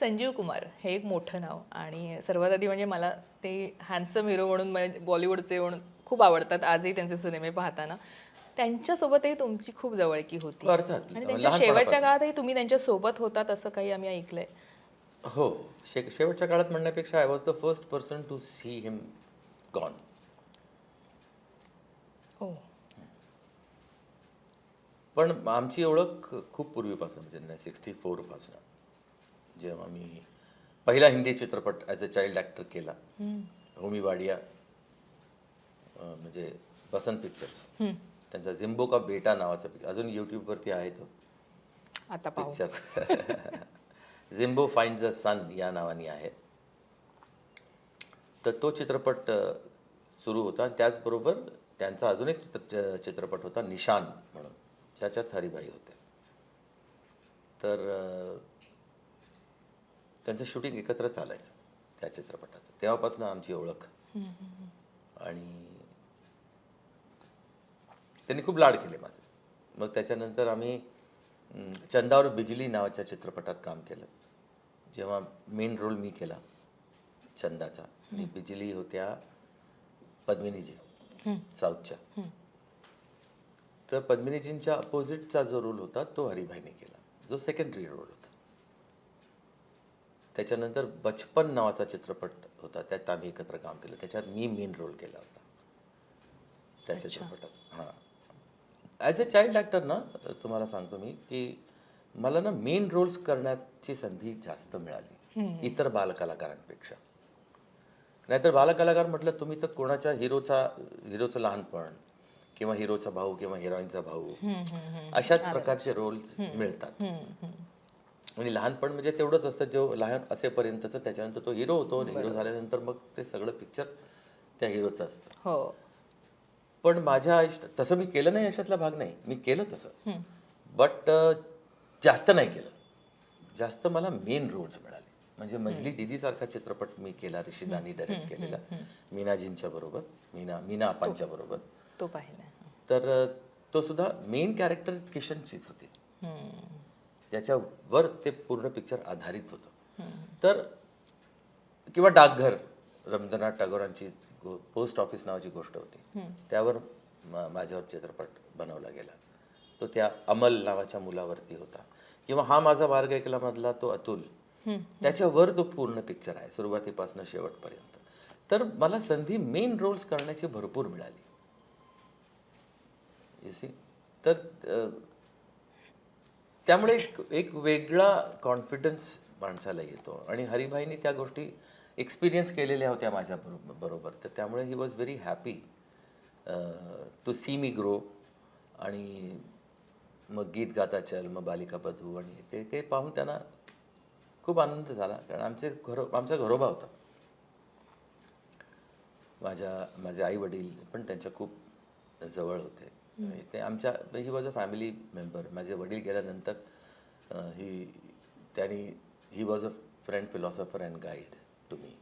संजीव कुमार हे एक मोठं नाव आणि सर्वात आधी म्हणजे मला ते हँडसम हिरो म्हणून म्हणजे बॉलिवूडचे म्हणून खूप आवडतात. आजही त्यांचे सिनेमे पाहताना. त्यांच्यासोबतही तुमची खूप जवळकी होती. अर्थात. आणि त्यांच्या. शेवटच्या काळातही तुम्ही त्यांच्यासोबत होतात असं काही आम्ही ऐकलंय. हो. शे शेवटच्या काळात म्हणण्यापेक्षा I was the first person to see him gone हो. पण आमची ओळख खूप पूर्वीपासून म्हणजे सिक्स्टी फोरपासून जेव्हा मी पहिला हिंदी चित्रपट ॲज अ चाइल्ड ॲक्टर केला होमी वाडिया अं, म्हणजे वसंत पिक्चर्स त्यांचा झिम्बो का बेटा नावाचा पिक्चर अजून यूट्यूबवरती आहे तो आता picture Zimbo find the son या नावाने आहे. तर तो चित्रपट अ, सुरू होता. त्याचबरोबर त्यांचा अजून एक चित्र चित्रपट होता निशान म्हणून ज्याच्यात हरिभाई होते. तर अ, त्यांचं शूटिंग एकत्र चालायचं त्या चित्रपटाचं. तेव्हापासून आमची ओळख. आणि त्यांनी खूप लाड केले माझे. मग त्याच्यानंतर आम्ही चंदावर बिजली नावाच्या चित्रपटात काम केलं. जेव्हा मेन रोल मी केला चंदाचा. आणि बिजली होत्या पद्मिनीजी साऊथच्या. तर पद्मिनीजींच्या अपोजिटचा जो रोल होता तो हरिभाईने केला. जो सेकंडरी रोल होता. त्याच्यानंतर बचपन नावाचा चित्रपट होता त्यात आम्ही एकत्र काम केलं. त्याच्यात मी मेन रोल केला होता. त्या चित्रपटात हां. ॲज अ चाइल्ड ॲक्टर ना तुम्हाला सांगतो मी की मला ना मेन रोल्स करण्याची संधी जास्त मिळाली. इतर बालकलाकारांपेक्षा. नाहीतर बालकलाकार म्हटलं तुम्ही तर कोणाच्या हिरोचा हिरोचं लहानपण किंवा हिरोचा भाऊ किंवा हिरोईनचा भाऊ अशाच प्रकारचे रोल्स मिळतात. आणि लहानपण म्हणजे तेवढंच असतं जो लहान असेपर्यंतच त्याच्यानंतर तो हिरो होतो आणि हिरो झाल्यानंतर मग ते सगळं पिक्चर त्या हिरोचं असतं. हो. पण माझ्या आयुष्यात तसं मी केलं नाही याच्यातला भाग नाही. मी केलं तसं. बट जास्त नाही केलं. जास्त मला मेन रोल्स मिळाले. म्हणजे मजली दिदी सारखा चित्रपट मी केला ऋषिदानी डायरेक्ट केलेला. मीनाजींच्या बरोबर मीना मीना आपांच्या बरोबर. तो पाहिला. तर तो सुद्धा मेन कॅरेक्टर किशनचीच होती. ज्याच्यावर ते पूर्ण पिक्चर आधारित होतं. तर किंवा डाकघर रवींद्रनाथ टागोरांची पोस्ट ऑफिस नावाची गोष्ट होती. त्यावर माझ्यावर चित्रपट बनवला गेला. तो त्या अमल नावाच्या मुलावरती होता. किंवा हा माझा मार्ग ऐकला मधला तो अतुल. त्याच्यावर तो पूर्ण पिक्चर आहे सुरुवातीपासून शेवटपर्यंत. तर मला संधी मेन रोल्स करण्याची भरपूर मिळाली? तर त्यामुळे एक एक वेगळा कॉन्फिडन्स माणसाला येतो. आणि हरिभाईनी त्या गोष्टी एक्सपिरियन्स केलेल्या होत्या माझ्या बरो- बरोबर. तर त्यामुळे he was very happy to see me grow आणि मग गीत गाता चल मग बालिका बधू आणि ते ते पाहून त्यांना खूप आनंद झाला. कारण आमचे घरो आमचा घरोबा होता. माझ्या माझे आई वडील पण त्यांच्या खूप जवळ होते. ते आमच्या he was a family member माझे वडील गेल्यानंतर ही त्यांनी he was a friend philosopher and guide to me